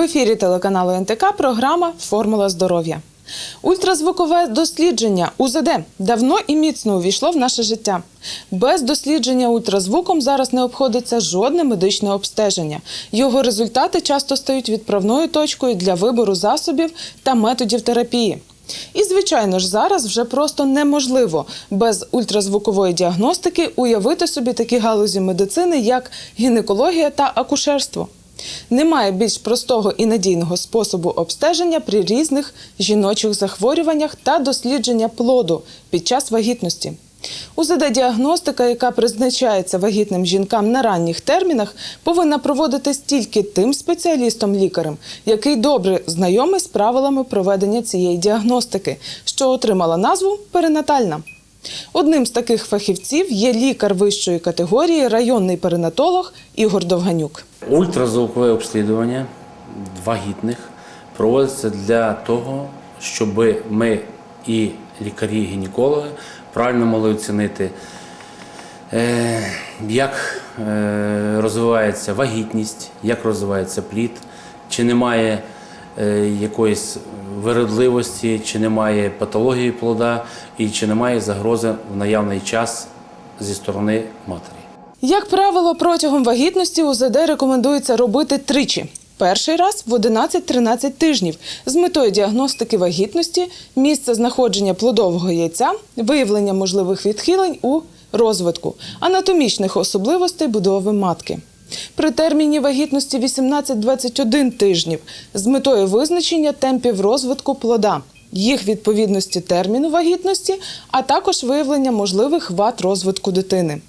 В ефірі телеканалу НТК програма Формула здоров'я. Ультразвукове дослідження УЗД давно і міцно увійшло в наше життя. Без дослідження ультразвуком зараз не обходиться жодне медичне обстеження. Його результати часто стають відправною точкою для вибору засобів та методів терапії. І, звичайно ж, зараз вже просто неможливо без ультразвукової діагностики уявити собі такі галузі медицини, як гінекологія та акушерство. Немає більш простого і надійного способу обстеження при різних жіночих захворюваннях та дослідження плоду під час вагітності. УЗД-діагностика, яка призначається вагітним жінкам на ранніх термінах, повинна проводитись тільки тим спеціалістом-лікарем, який добре знайомий з правилами проведення цієї діагностики, що отримала назву перинатальна. Одним з таких фахівців є лікар вищої категорії, районний перинатолог Ігор Довганюк. Ультразвукове обслідування вагітних проводиться для того, щоб ми і лікарі-гінекологи правильно могли оцінити, е, як е, розвивається вагітність, як розвивається плід, чи немає якоїсь виродливості, чи немає патології плода, і чи немає загрози в наявний час зі сторони матері. Як правило, протягом вагітності УЗД рекомендується робити тричі. Перший раз в 11-13 тижнів з метою діагностики вагітності, місця знаходження плодового яйця, виявлення можливих відхилень у розвитку, анатомічних особливостей будови матки. При терміні вагітності 18-21 тижнів з метою визначення темпів розвитку плода, їх відповідності терміну вагітності, а також виявлення можливих вад розвитку дитини.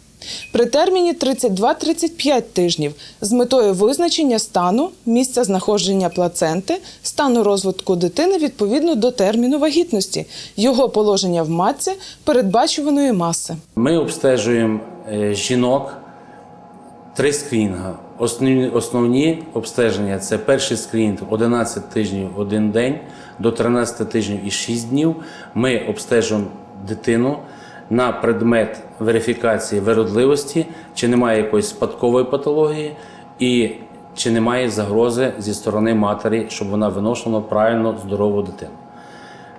При терміні 32-35 тижнів з метою визначення стану, місця знаходження плаценти, стану розвитку дитини відповідно до терміну вагітності, його положення в матці, передбачуваної маси. Ми обстежуємо е, жінок три скрінінга. Основні, основні обстеження це перший скринінг 11 тижнів один день до 13 тижнів і 6 днів. Ми обстежуємо дитину на предмет верифікації виродливості, чи немає якоїсь спадкової патології, і чи немає загрози зі сторони матері, щоб вона виношувала правильно здорову дитину.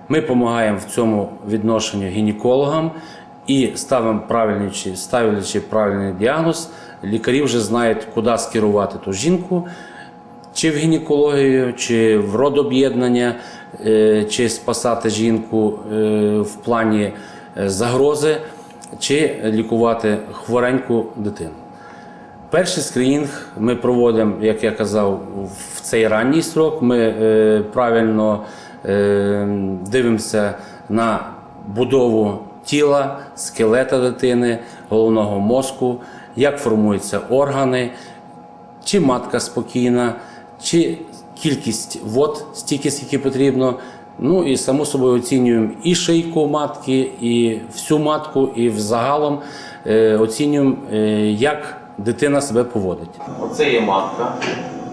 Ми допомагаємо в цьому відношенню гінекологам і ставимо правильний чи ставлячи правильний діагноз, лікарі вже знають, куди скерувати ту жінку, чи в гінекологію, чи в родоб'єднання, е, чи спасати жінку е, в плані е, загрози, чи лікувати хвореньку дитину. Перший скринінг ми проводимо, як я казав, в цей ранній строк. Ми правильно дивимося на будову тіла, скелета дитини, головного мозку, як формуються органи, чи матка спокійна, чи кількість вод стільки, скільки потрібно. Ну і само собою оцінюємо і шийку матки, і всю матку, і взагалом е, оцінюємо, е, як дитина себе поводить. Оце є матка,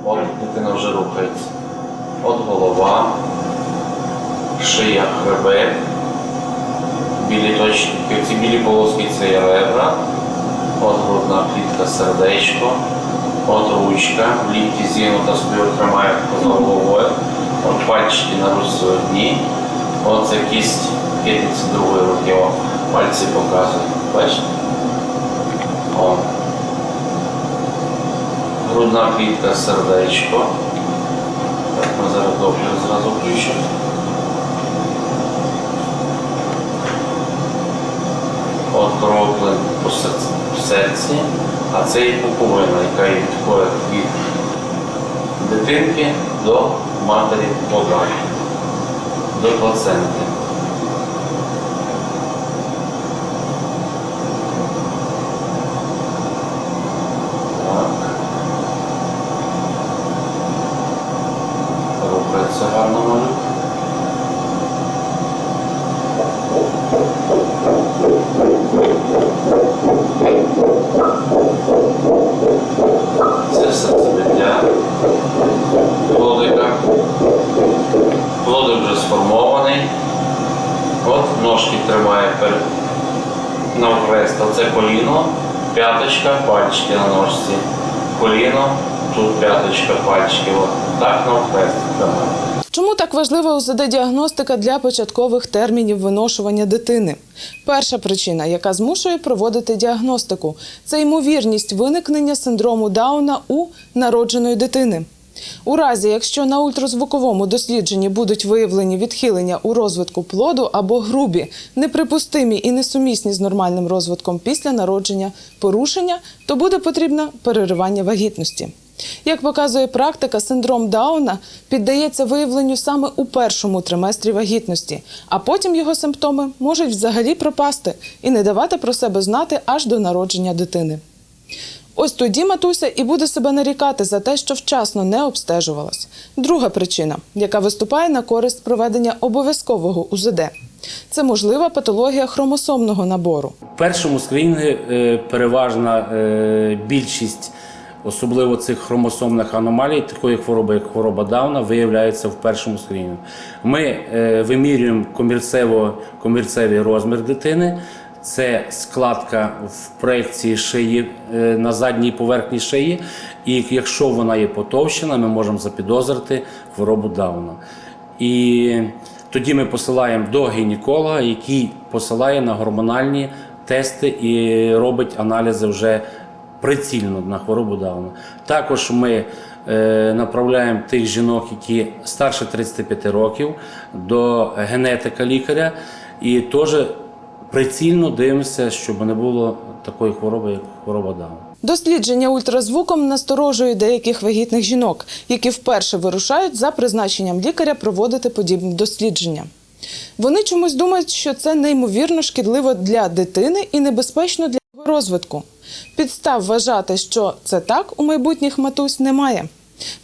от дитина вже рухається. От голова, шия, хребет, білі точки, ці білі полоски це є ребра, от грудна клітка, сердечко, от ручка, в лікті зігнута собі тримає поза головою, от пальчики на ручці одні, от це кість китиці другої руки, о, пальці показують. Бачите? О. Грудна клітка, сердечко. Так, ми зараз добре зразу включимо. В а це і пуповина, яка є відходить від дитинки до матері плода, до плаценти. Тримає перед навхрест. Оце коліно, п'яточка, пальчики на ножці. Коліно, тут п'яточка, пальчики, так на. Чому так важлива УЗД-діагностика для початкових термінів виношування дитини? Перша причина, яка змушує проводити діагностику, це ймовірність виникнення синдрому Дауна у народженої дитини. У разі, якщо на ультразвуковому дослідженні будуть виявлені відхилення у розвитку плоду або грубі, неприпустимі і несумісні з нормальним розвитком після народження порушення, то буде потрібно переривання вагітності. Як показує практика, синдром Дауна піддається виявленню саме у першому триместрі вагітності, а потім його симптоми можуть взагалі пропасти і не давати про себе знати аж до народження дитини. Ось тоді матуся і буде себе нарікати за те, що вчасно не обстежувалась. Друга причина, яка виступає на користь проведення обов'язкового УЗД, це можлива патологія хромосомного набору. В першому скринінгі е, переважна е, більшість, особливо цих хромосомних аномалій, такої хвороби, як хвороба Дауна, виявляється в першому скринінгу. Ми е, вимірюємо комірцево, комірцевий розмір дитини. Це складка в проекції шиї е, на задній поверхні шиї. І якщо вона є потовщена, ми можемо запідозрити хворобу Дауна. І тоді ми посилаємо до гінеколога, який посилає на гормональні тести і робить аналізи вже прицільно на хворобу Дауна. Також ми е, направляємо тих жінок, які старше 35 років, до генетика лікаря і теж прицільно дивимося, щоб не було такої хвороби, як хвороба Дауна. Дослідження ультразвуком насторожує деяких вагітних жінок, які вперше вирушають за призначенням лікаря проводити подібні дослідження. Вони чомусь думають, що це неймовірно шкідливо для дитини і небезпечно для його розвитку. Підстав вважати, що це так у майбутніх матусь немає.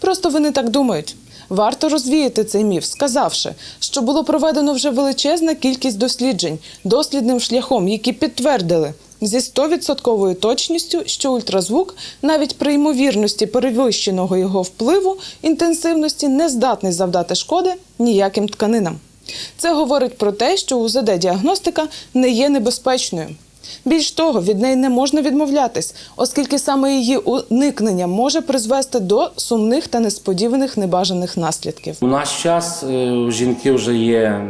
Просто вони так думають. Варто розвіяти цей міф, сказавши, що було проведено вже величезна кількість досліджень дослідним шляхом, які підтвердили зі 100% точністю, що ультразвук навіть при ймовірності перевищеного його впливу інтенсивності не здатний завдати шкоди ніяким тканинам. Це говорить про те, що УЗД-діагностика не є небезпечною. Більш того, від неї не можна відмовлятись, оскільки саме її уникнення може призвести до сумних та несподіваних небажаних наслідків. У наш час е, жінки вже є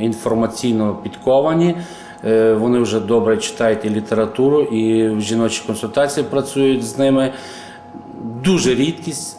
інформаційно підковані, е, вони вже добре читають і літературу, і в жіночі консультації працюють з ними. Дуже рідкість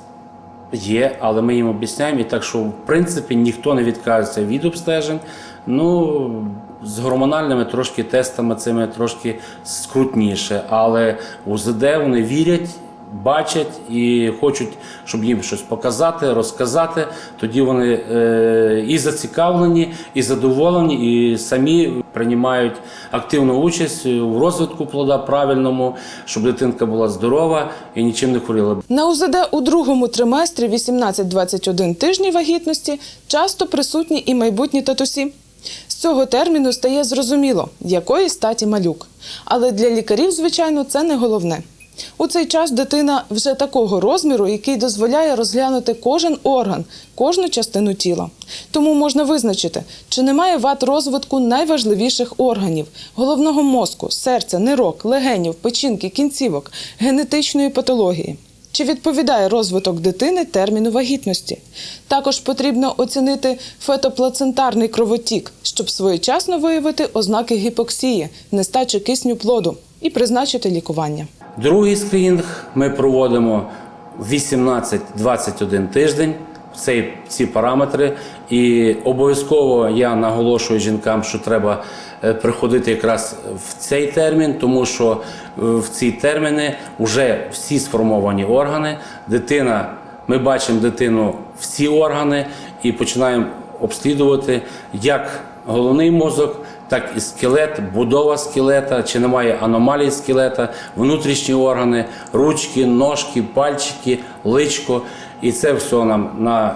є, але ми їм об'ясняємо. І так, що в принципі ніхто не відказується від обстежень. Ну, з гормональними трошки тестами цими трошки скрутніше, але УЗД вони вірять. Бачать і хочуть, щоб їм щось показати, розказати. Тоді вони е, і зацікавлені, і задоволені, і самі приймають активну участь у розвитку плода правильному, щоб дитинка була здорова і нічим не хворіла. На УЗД у другому триместрі 18-21 тижні вагітності часто присутні і майбутні татусі. З цього терміну стає зрозуміло, якої статі малюк. Але для лікарів, звичайно, це не головне. У цей час дитина вже такого розміру, який дозволяє розглянути кожен орган, кожну частину тіла. Тому можна визначити, чи немає вад розвитку найважливіших органів головного мозку, серця, нирок, легенів, печінки, кінцівок, генетичної патології. Чи відповідає розвиток дитини терміну вагітності? Також потрібно оцінити фетоплацентарний кровотік, щоб своєчасно виявити ознаки гіпоксії, нестачі кисню плоду і призначити лікування. Другий скринінг ми проводимо 18-21 тиждень. Цей, ці параметри, і обов'язково я наголошую жінкам, що треба е, приходити якраз в цей термін, тому що е, в ці терміни вже всі сформовані органи. Дитина, ми бачимо дитину всі органи і починаємо обслідувати як головний мозок, так і скелет, будова скелета, чи немає аномалій скелета, внутрішні органи, ручки, ножки, пальчики, личко. І це все нам на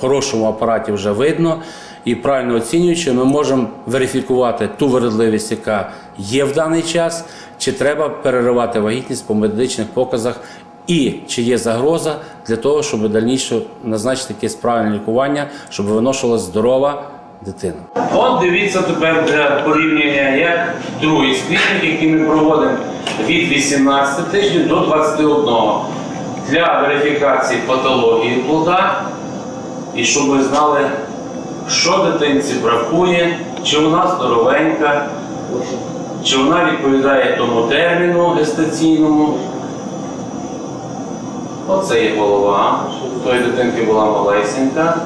хорошому апараті вже видно. І правильно оцінюючи, ми можемо верифікувати ту виразливість, яка є в даний час, чи треба переривати вагітність по медичних показах, і чи є загроза для того, щоб дальніше назначити якесь правильне лікування, щоб виношувалася здорова дитина. От дивіться тепер для порівняння, як другий скринінг, який ми проводимо від 18 тижнів до 21. для верифікації патології плода і щоб ви знали, що дитинці бракує, чи вона здоровенька, чи вона відповідає тому терміну гестаційному. Оце є голова. Тої дитинки була малесенька.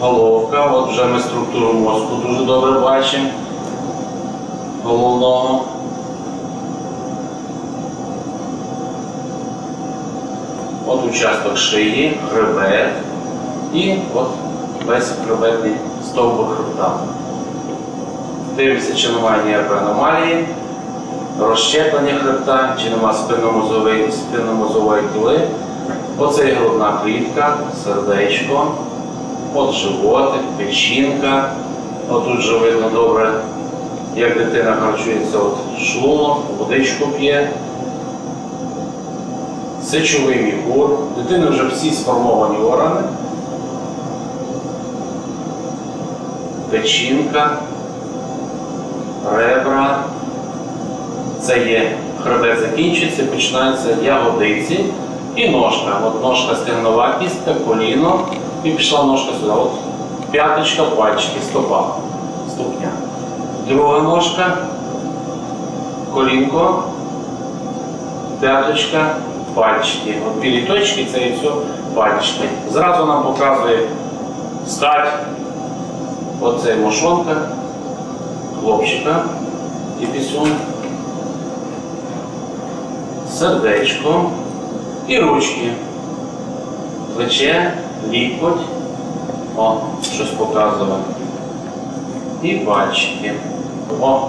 Головка. От вже ми структуру мозку дуже добре бачимо. Головного. От участок шиї, хребет і от весь хребетний стовбур хребта. Дивимося, чи немає ніякої аномалії, розщеплення хребта, чи нема спинномозової спинномозової кіли. Оце є грудна клітка, сердечко, от животик, печінка. Отут же видно добре, як дитина харчується, от шлунок, водичку п'є. Сечовий міхур. У Дитини вже всі сформовані органи. Печінка, ребра. Це є хребет закінчується, починаються ягодиці і ножка. От ножка стегнова кістка, коліно і пішла ножка сюди. От п'яточка, пальчики, стопа, ступня. Друга ножка, колінко, п'яточка, пальчики. От білі точки це і все пальчики. Зразу нам показує стать. Оце мошонка, хлопчика і пісюн, сердечко і ручки. Плече, лікоть. О, щось показує. І пальчики. О,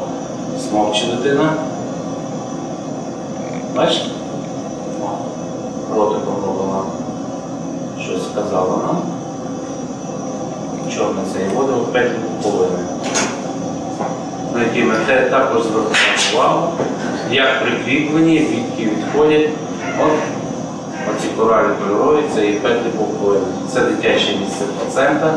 смовче дитина. Бачите? О, ротиком робила. Щось сказала нам. Чорне це і вода, п'ять половини. На які ми також звертаємо увагу, як прикріплені, відки відходять. Коралі кольорові, це і петлі половини. Це дитяче місце плацента.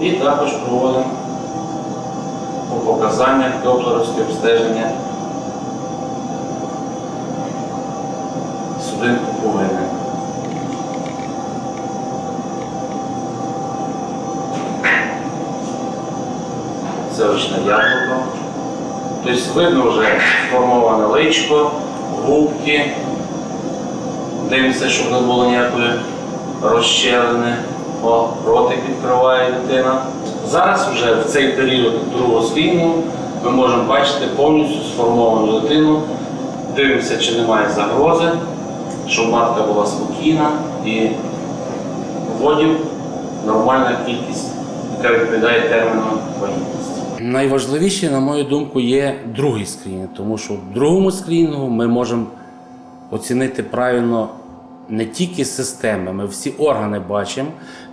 І також проводимо по показаннях доплеровське обстеження судин Тобто видно вже сформоване личко, губки. Дивимося, щоб не було ніякої розщелини. О, ротик відкриває дитина. Зараз вже в цей період другого скрінінгу ми можемо бачити повністю сформовану дитину. Дивимося, чи немає загрози, щоб матка була спокійна і вводів нормальна кількість, яка відповідає терміну вагітності. Найважливіше, на мою думку, є другий скрінінг, тому що в другому скрінінгу ми можемо оцінити правильно не тільки системи, ми всі органи бачимо,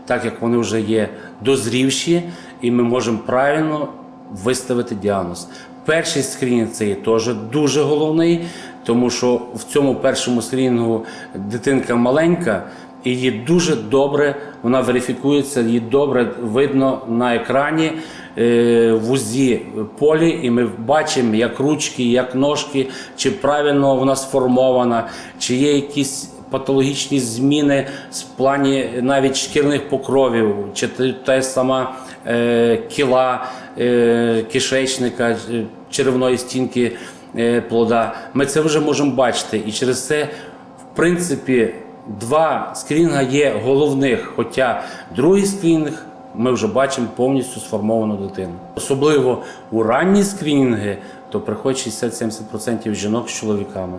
так як вони вже є дозрівші, і ми можемо правильно виставити діагноз. Перший скрінінг це є теж дуже головний, тому що в цьому першому скрінінгу дитинка маленька. І її дуже добре, вона верифікується, її добре видно на екрані е, в УЗІ полі, і ми бачимо, як ручки, як ножки, чи правильно вона сформована, чи є якісь патологічні зміни в плані навіть шкірних покровів, чи та сама е, кіла е, кишечника, е, черевної стінки е, плода. Ми це вже можемо бачити. І через це, в принципі, два скрінга є головних, хоча другий скрінг ми вже бачимо повністю сформовану дитину. Особливо у ранні скрінінги, то приходить 60-70% жінок з чоловіками.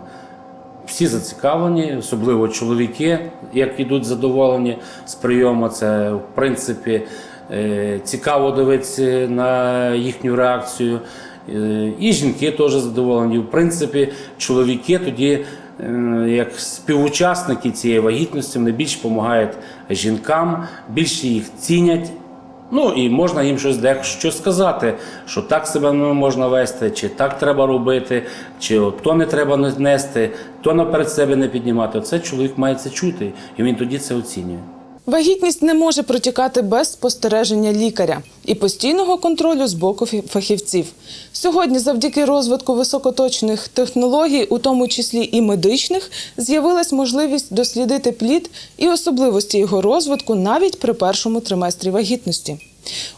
Всі зацікавлені, особливо чоловіки, як ідуть задоволені з прийому. Це в принципі е, цікаво дивитися на їхню реакцію. Е, І жінки теж задоволені. В принципі, чоловіки тоді, як співучасники цієї вагітності, вони більше допомагають жінкам, більше їх цінять. Ну і можна їм щось дещо сказати, що так себе не можна вести, чи так треба робити, чи то не треба нести, то наперед себе не піднімати. Це чоловік має це чути, і він тоді це оцінює. Вагітність не може протікати без спостереження лікаря і постійного контролю з боку фахівців. Сьогодні, завдяки розвитку високоточних технологій, у тому числі і медичних, з'явилась можливість дослідити плід і особливості його розвитку навіть при першому триместрі вагітності.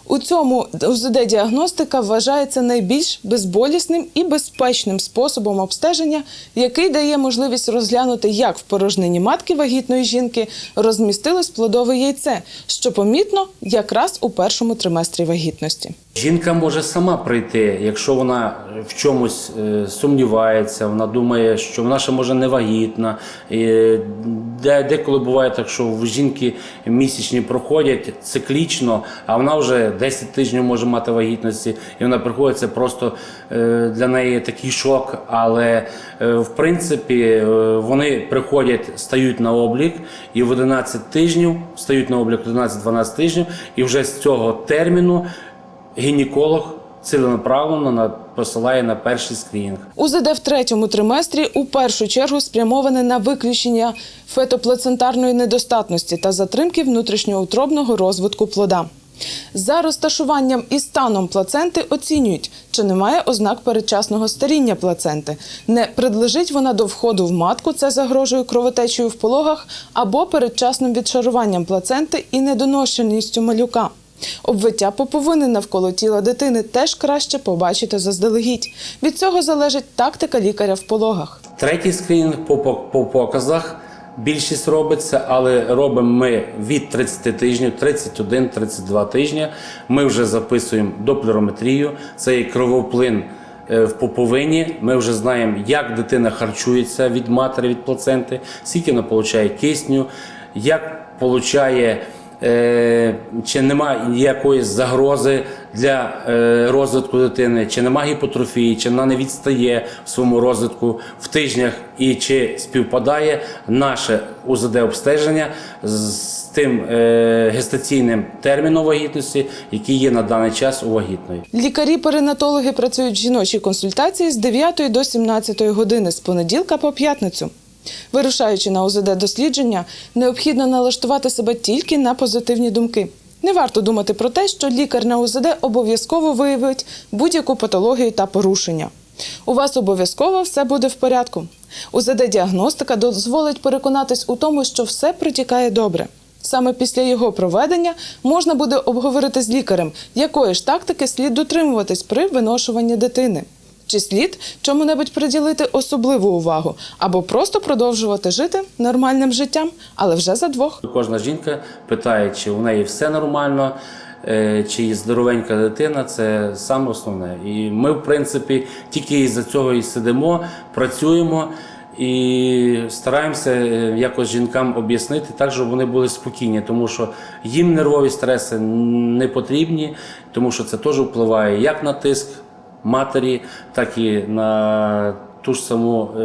У цьому УЗД-діагностика вважається найбільш безболісним і безпечним способом обстеження, який дає можливість розглянути, як в порожнині матки вагітної жінки розмістилось плодове яйце, що помітно якраз у першому триместрі вагітності. Жінка може сама прийти, якщо вона в чомусь е, сумнівається, вона думає, що вона ще може не вагітна. Е, деколи буває так, що в жінки місячні проходять циклічно, а вона вже 10 тижнів може мати вагітності, і вона приходить, це просто е, для неї такий шок. Але е, в принципі е, вони приходять, стають на облік, і в 11 тижнів стають на облік 11-12 тижнів, і вже з цього терміну гінеколог ціленаправленно на- посилає на перший скринінг. УЗД в третьому триместрі у першу чергу спрямоване на виключення фетоплацентарної недостатності та затримки внутрішньоутробного розвитку плода. За розташуванням і станом плаценти оцінюють, чи немає ознак передчасного старіння плаценти, не придлежить вона до входу в матку, це загрожує кровотечею в пологах, або передчасним відшаруванням плаценти і недоношеністю малюка. Обвиття поповини навколо тіла дитини теж краще побачити заздалегідь. Від цього залежить тактика лікаря в пологах. Третій скринінг по показах більшість робиться, але робимо ми від 30 тижнів, 31-32 тижні. Ми вже записуємо доплерометрію, це є кровоплин е, в поповині. Ми вже знаємо, як дитина харчується від матері, від плаценти, скільки вона отримує кисню, як Е, чи немає ніякої загрози для е, розвитку дитини, чи немає гіпотрофії, чи вона не відстає в своєму розвитку в тижнях, і чи співпадає наше УЗД обстеження з тим е, гестаційним терміном вагітності, який є на даний час у вагітної. Лікарі-перинатологи працюють в жіночій консультації з 9 до 17 години з понеділка по п'ятницю. Вирушаючи на УЗД дослідження, необхідно налаштувати себе тільки на позитивні думки. Не варто думати про те, що лікар на УЗД обов'язково виявить будь-яку патологію та порушення. У вас обов'язково все буде в порядку. УЗД-діагностика дозволить переконатись у тому, що все протікає добре. Саме після його проведення можна буде обговорити з лікарем, якої ж тактики слід дотримуватись при виношуванні дитини. Чи слід чому-небудь приділити особливу увагу або просто продовжувати жити нормальним життям, але вже за двох. Кожна жінка питає, чи в неї все нормально, е, чи здоровенька дитина, це саме основне. І ми, в принципі, тільки із-за цього і сидимо, працюємо і стараємося е, якось жінкам об'яснити так, щоб вони були спокійні, тому що їм нервові стреси не потрібні, тому що це теж впливає як на тиск матері, так і на ту ж саму е,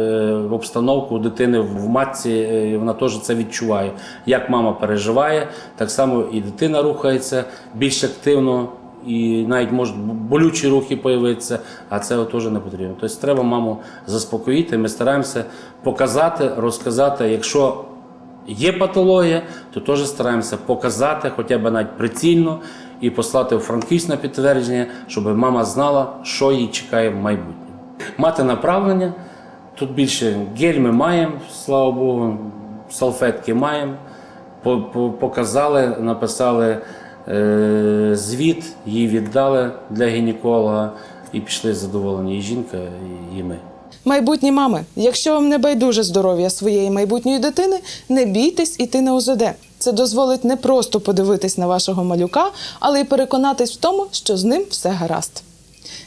обстановку дитини в матці, е, вона теж це відчуває. Як мама переживає, так само і дитина рухається більш активно, і навіть можуть болючі рухи появитися, а це теж не потрібно. Тобто треба маму заспокоїти. Ми стараємося показати, розказати, якщо Є патологія, то теж стараємося показати, хоча б навіть прицільно, і послати у Франківськ на підтвердження, щоб мама знала, що її чекає в майбутньому. Мати направлення. Тут більше гель ми маємо, слава Богу, салфетки маємо. По- по- Показали, написали е, звіт, її віддали для гінеколога і пішли задоволені і жінка, і ми. Майбутні мами, якщо вам не байдуже здоров'я своєї майбутньої дитини, не бійтесь іти на УЗД. Це дозволить не просто подивитись на вашого малюка, але й переконатись в тому, що з ним все гаразд.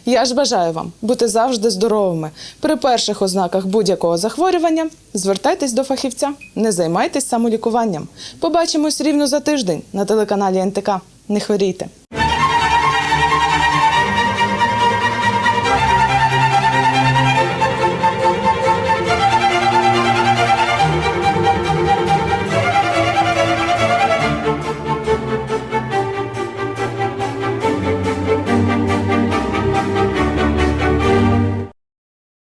Я ж бажаю вам бути завжди здоровими. При перших ознаках будь-якого захворювання звертайтесь до фахівця, не займайтесь самолікуванням. Побачимось рівно за тиждень на телеканалі НТК. Не хворійте.